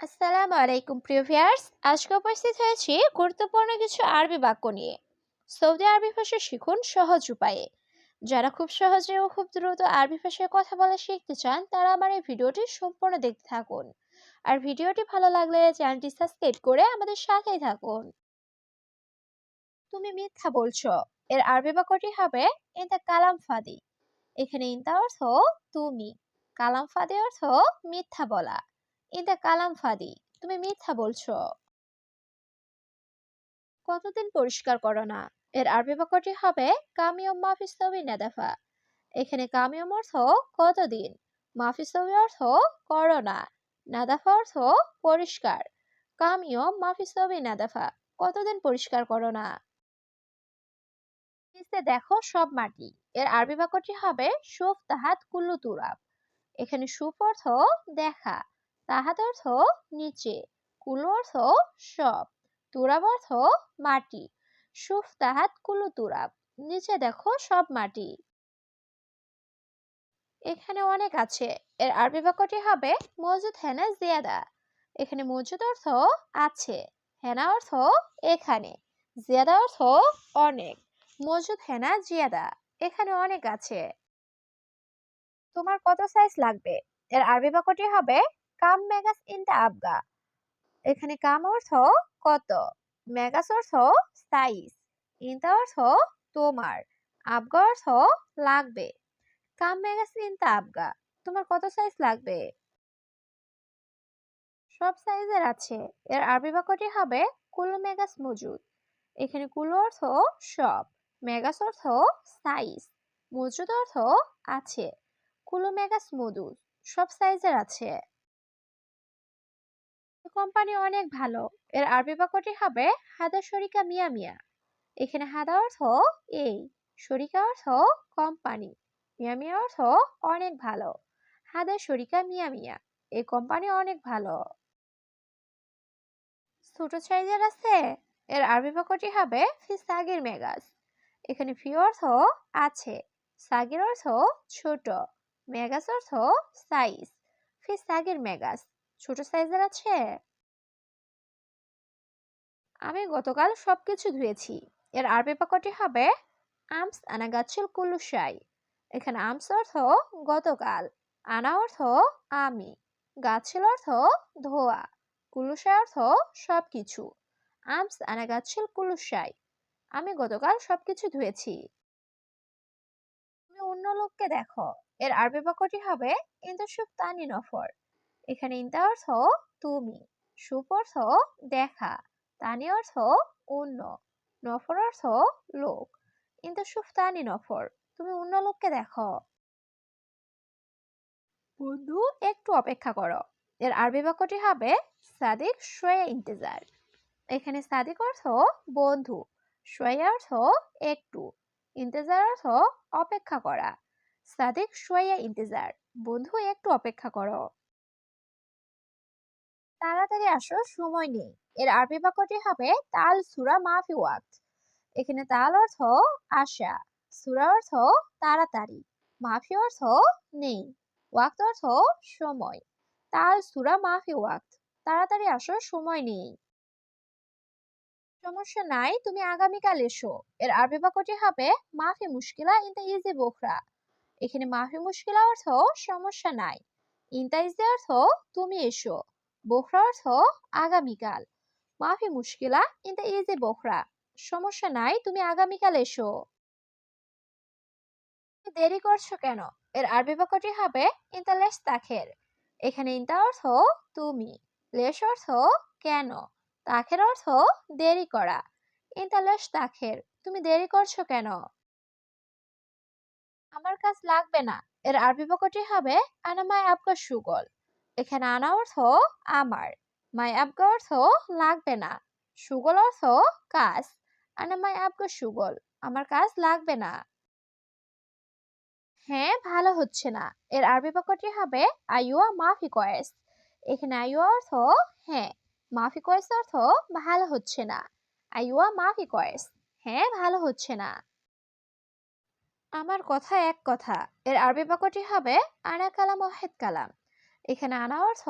আসসালামু আলাইকুম, প্রিয় ভিউয়ার্স। আজকে উপস্থিত হয়েছি গুরুত্বপূর্ণ কিছু আরবি বাক্য নিয়ে। সৌদি আরবি ভাষা শিখুন সহজ উপায়ে। যারা খুব সহজে ও খুব দ্রুত আরবি ভাষায় কথা বলা শিখতে চান, তারা আমার এই ভিডিওটি সম্পূর্ণ দেখতে থাকুন। আর ভিডিওটি ভালো লাগলে চ্যানেলটি সাবস্ক্রাইব করে আমাদের সাথেই থাকুন। তুমি মিথ্যা বলছো। এর আরবি বাক্যটি হবে ইনতা কালাম ফাদি। এখানে ইনতা অর্থ তুমি। কালাম ফাদি অর্থ মিথ্যা বলা। ইনতা কালাম ফাদি, তুমি মিথ্যা বলছো। কতদিন পরিষ্কার করো না? এর আরবি বাক্যটি হবে কামিয়ম মাফিস্তবি নাদাফা। এখানে কামিয়ম অর্থ কতদিন? মাফিস্তবি অর্থ করো না। নাদাফা অর্থ পরিষ্কার। কামিয়ম মাফিস্তবি নাদাফা, কতদিন পরিষ্কার করো না? নিচে দেখো সব মাটি। এর আরবি বাক্যটি হবে সুফ তাহাত কুল্লু তুরাব। এখানে সুফ অর্থ দেখা। তাহাত অর্থ নিচে, কুলু অর্থ সব, তুরাব অর্থ মাটি। সুফ তাহাত কুলু তুরাব, নিচে দেখো সব মাটি। এখানে অনেক আছে, এর আরবি বাক্যটি হবে মজুদ হেনা জিয়াদা। এখানে মজুদ অর্থ আছে, হেনা অর্থ এখানে, জিয়াদা অর্থ অনেক, মজুদ হেনা জিয়াদা, এখানে অনেক আছে। তোমার কত সাইজ লাগবে? এর আরবি বাক্যটি হবে কাম মেগাস ইন ইনটা আবগা। এখানে কাম অর্থ কত? মেগাস অর্থ সাইজ। ইনটা অর্থ তোমার। আবগা অর্থ লাগবে। কাম মেগাস ইনটা আবগা। তোমার কত সাইজ লাগবে? সব সাইজের আছে। এর আরবি বাক্যটি হবে কুলো মেগাস মজুদ। এখানে কুলো অর্থ সব। মেগাস অর্থ সাইজ। মজুদ অর্থ আছে। কুলো মেগাস মজুদ। সব সাইজের আছে। কোম্পানি অনেক ভালো। এর আরবি বাক্যটি হবে, হাদা শরিকা মিয়া মিয়া। এখানে হাদা অর্থ এই, শরিকা অর্থ কোম্পানি, মিয়া মিয়া অর্থ অনেক ভালো। হাদা শরিকা মিয়া মিয়া, এই কোম্পানি অনেক ভালো। ছোট সাইজের আছে, এর আরবি বাক্যটি হবে, ফি সাগির মেগাস এখানে ফি অর্থ আছে, সাগির অর্থ ছোট মেগাস অর্থ সাইজ। ফি সাগির মেগাস ছোট সাইজের আছে? আমি গতকাল সবকিছু ধুয়েছি। এর আরবি বাক্যটি হবে? আমস আনা গাছিল কুলুসাই এখানে আমস অর্থ গতকাল, আনা অর্থ আমি, গাছিল অর্থ ধোয়া কুলুসাই অর্থ সবকিছু, আমস আনা গাছিল কুলুসাই আমি গতকাল সবকিছু ধুয়েছি। তুমি অন্য লোককে দেখো। এর আরবি বাক্যটি হবে? ইন্তসুপ তানি নফর এখানে ইন্তা অর্থ তুমি সুপ অর্থ দেখা, তানি অর্থ অন্য, নফর অর্থ লোক ইন্তসুপ তানি নফর, তুমি অন্য লোককে দেখো। বন্ধু, একটু অপেক্ষা করো, এর আরবি বাক্যটি হবে সাদিক সোয়া ইন্তেজার, এখানে সাদিক অর্থ বন্ধু সোয়া অর্থ একটু, ইন্তেজার অর্থ অপেক্ষা করা, সাদিক সোয়া ইন্তেজার, বন্ধু, একটু অপেক্ষা করো। তাড়াতাড়ি আসো, সময় নেই। এর আরবি বাক্যটি হবে তাল সুরা মাফি ওয়াক্ত এখানে তাল অর্থ আশা, সুরা অর্থ তাড়াতাড়ি, মাফি অর্থ নেই, ওয়াক্ত অর্থ সময়। তাল সুরা মাফি ওয়াক্ত তাড়াতাড়ি আসো, সময় নেই। সমস্যা নাই, তুমি আগামীকাল এসো। এর আরবি বাক্যটি হবে মাফি মুশকিলা ইনতা ইজি বোখরা। এখানে মাফি মুশকিলা অর্থ সমস্যা নাই। ইনতা ইজি অর্থ তুমি এসো। বোখরা অর্থ আগামীকাল। মাফি মুশকিলা ইনতা ইজি বোখরা। সমস্যা নাই, তুমি আগামীকাল এসো। দেরি করছ কেন? এর আরবি বাক্যটি হবে ইনতা লেস তাখের। এখানে ইনতা অর্থ তুমি। লেস অর্থ কেন? তাখের অর্থ দেরি করা। ইনতা লেস তাখের, তুমি দেরি করছ কেন? আমার কাজ লাগবে না। এর আরবি বাক্যটি হবে আনামায় আপকা সুগল। এখানে আনা অর্থ আমার। মাই আপকা অর্থ লাগবে না। সুগল অর্থ কাজ। আনামায় আপকা সুগল। আমার কাজ লাগবে না। হ্যাঁ ভালো হচ্ছে না। এর আরবি বাক্যটি হবে আইওয়া মাফি কয়েস। এখানে আইওয়া অর্থ হ্যাঁ। মাফি কয়েস অর্থ ভালো হচ্ছে না। আইওয়া মাফি কয়েস। হ্যাঁ ভালো হচ্ছে না। আমার কথা এক কথা। এর আরবি বাক্যটি হবে আনা কালাম ওহেদ কালাম। এখানে আনা অর্থ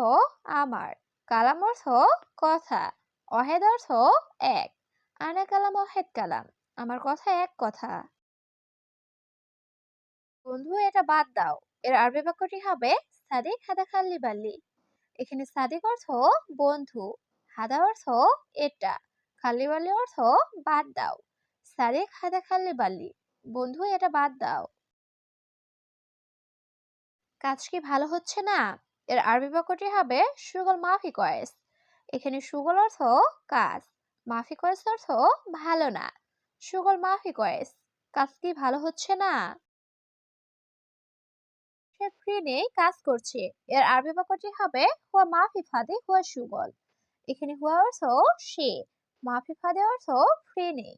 আমার, কালাম অর্থ কথা, অহেদ অর্থ এক, আনা কালাম, অহেদ কালাম, আমার কথা এক কথা। বন্ধু, এটা বাদ দাও, এর আরবি বাক্যটি হবে সাদিক হাদা খাল্লি বাল্লি। এখানে সাদিক অর্থ বন্ধু, হাদা অর্থ এটা, খাল্লি বাল্লি অর্থ বাদ দাও, সাদিক হাদা খাল্লি বাল্লি। বন্ধু, এটা বাদ দাও। কাজ কি ভালো হচ্ছে না? এর আরবি বাক্যটি হবে সুগল মাফি কয়েস। এখানে সুগল অর্থ কাজ, মাফি কয়েস অর্থ ভালো না। সুগল মাফি কয়েস, কাজ কি ভালো হচ্ছে না? সে ফ্রি নেই, কাজ করছে। এর আরবি বাক্যটি হবে হুয়া মাফি ফাদে হুয়া সুগল এখানে হুয়া অর্থ সে, মাফি ফাদে অর্থ ফ্রি নেই।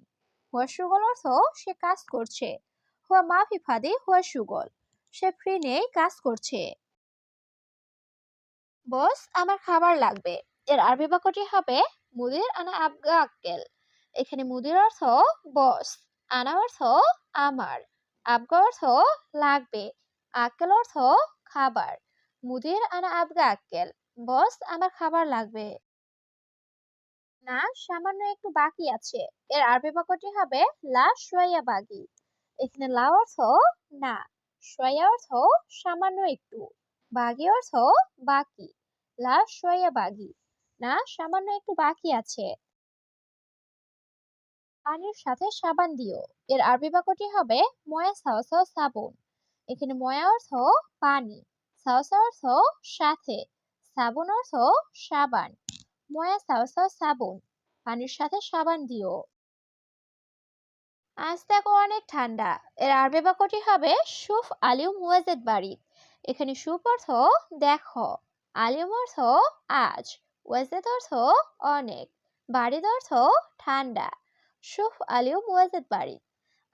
হুয়া সুগল অর্থ সে কাজ করছে। হুয়া মাফি ফাদে হুয়া সুগল সে ফ্রি নেই, কাজ করছে। বস, আমার খাবার লাগবে। এর আরবি বাক্যটি হবে মুদির আনা আবগা আক্কেল। এখানে মুদির অর্থ বস, আনা অর্থ আমার, আবগা অর্থ লাগবে, আক্কেল অর্থ খাবার। মুদির আনা আবগা আক্কেল, বস, আমার খাবার লাগবে। না, সামান্য একটু বাকি আছে। এর আরবি বাক্যটি হবে লা শুয়াইয়া বাগি। এখানে লা অর্থ না, শুয়াইয়া অর্থ সামান্য একটু, বাগি অর্থ বাকি। লা শুয়াইয়া বাগি। না, সামান্য একটু বাকি আছে। পানির সাথে সাবান দিও। এর আরবি বাক্যটি হবে ময়া সাওসাও সাবুন। এখানে ময়া অর্থ পানি সাওসা অর্থ সাথে, সাবুন অর্থ সাবান। ময়া সাওসাও সাবুন, পানির সাথে সাবান দিও। আজ দেখো অনেক ঠান্ডা। এর আরবি বাক্যটি হবে সুফ আলিম ওয়াজেদ বাড়ি। এখানে সুফ অর্থ দেখো। আলিম অর্থ আজ ওয়াজেদ অর্থ অনেক বাড়িদ অর্থ ঠান্ডা। সুফ আলিম, ওয়াজেদ বাড়ি।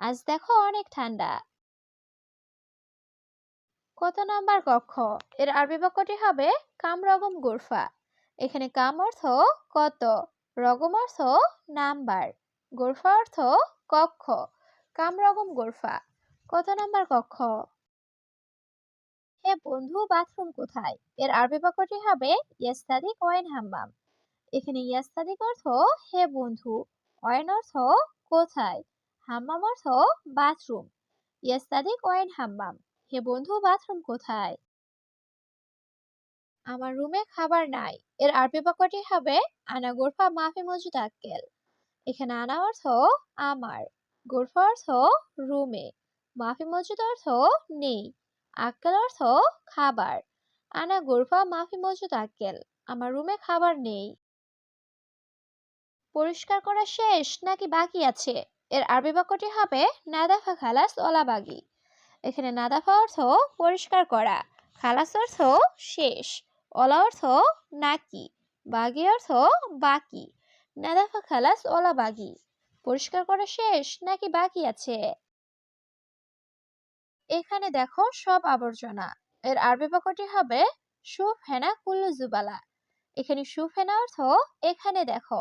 আজ দেখো অনেক ঠান্ডা। কত নাম্বার কক্ষ? এর আরবি বাক্যটি হবে কাম রগম গোরফা। এখানে কাম অর্থ কত, রগম অর্থ নাম্বার। গোরফা অর্থ কক্ষ, কাম রগম গোরফা। কত নাম্বার কক্ষ? বন্ধু বাথরুম কোথায়? এর আরবি বাক্যটি হবে ইয়াস্তাদিক ওয়াইন হাম্মাম। এখানে ইয়াস্তাদিক অর্থ, হে বন্ধু। ওয়াইন অর্থ, কোথায়? হাম্মাম অর্থ, বাথরুম। ইয়াস্তাদিক ওয়াইন হাম্মাম, হে বন্ধু বাথরুম কোথায়? আমার রুমে খাবার নাই। এর আরবি বাক্যটি হবে, আনা গোরফা মাফি মজুদ আক্কেল। এখানে আনা অর্থ, আমার। গোরফা অর্থ, রুমে। মাফি মজুদ অর্থ, নেই। আক্কেল অর্থ খাবার। আনা গোরফা মাফি মজুদ আক্কেল, আমার রুমে খাবার নেই। পরিষ্কার করা শেষ নাকি বাকি আছে? এর আরবি বাক্যটি হবে নাদাফা খালাস ওলাবাগি। এখানে নাদাফা অর্থ পরিষ্কার করা, খালাস অর্থ শেষ অলা অর্থ নাকি, বাগি অর্থ বাকি, নাদাফা খালাস ওলা বাগি পরিষ্কার করা শেষ নাকি বাকি আছে? এখানে দেখো সব আবর্জনা। এর আরবি বাক্যটি হবে সুফেনা কুল্লু জুবালা। এখানে সুফেনা অর্থ এখানে দেখো,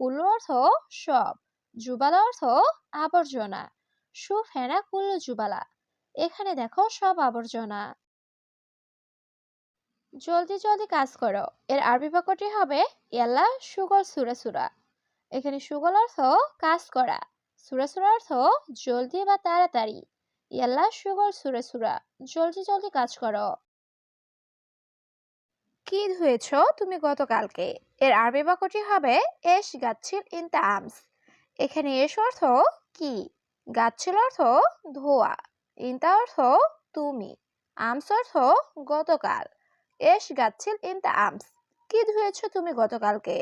কুল্লু অর্থ সব, জুবালা অর্থ আবর্জনা, সুফেনা কুল্লু জুবালা। এখানে দেখো সব আবর্জনা। জলদি জলদি কাজ করো। এর আরবি বাক্যটি হবে ইয়াল্লা সুগল সুরা সুরা। এখানে সুগল অর্থ কাজ করা। সুরা সুরা অর্থ জলদি বা তাড়াতাড়ি। ইয়াল্লা সুগল সুরা সুরা। জলদি জলদি কাজ করো। কি ধুয়েছ তুমি গতকালকে? এর আরবি বাক্যটি হবে, এস গাচ্ছিল ইন দ্য আমস। এখানে এস অর্থ কি? গাচ্ছিল অর্থ ধোয়া। ইনতা অর্থ তুমি। আমস অর্থ গতকাল। এস গাচ্ছিল ইন দ্য আমস। কি ধুয়েছ তুমি গতকালকে?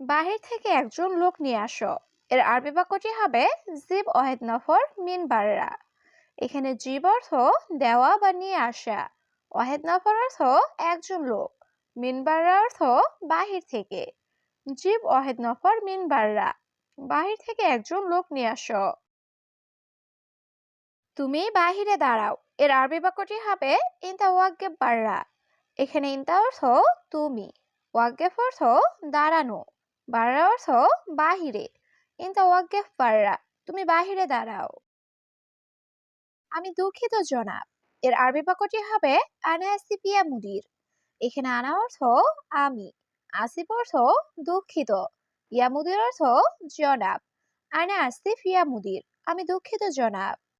বাহির থেকে একজন লোক নিয়ে আসো। এর আরবি বাক্যটি হবে জিব অহেদ নফর মিন বাররা। এখানে জীব অর্থ দেওয়া বা নিয়ে আসা। অহেদ নফর অর্থ একজন লোক। মিন বাররা অর্থ বাহির থেকে। জীব অহেদ নফর মিন বাররা। বাহির থেকে একজন লোক নিয়ে আসো। তুমি বাহিরে দাঁড়াও। এর আরবি বাক্যটি হবে ইনতা ওয়াগ্গেব বাররা। এখানে ইনতা অর্থ তুমি। ওয়াগ্গেফ অর্থ দাঁড়ানো। বাররা অর্থ বাহিরে। বাররা তুমি বাহিরে দাঁড়াও। আমি দুঃখিত, জনাব। এর আরবি বাক্যটি হবে আনাসিপিয়া মুদির। এখানে আনা অর্থ আমি, আসিফ অর্থ দুঃখিত। ইয়া মুদির অর্থ জনাব। আনা আসিফ ইয়া মুদির। আমি দুঃখিত, জনাব।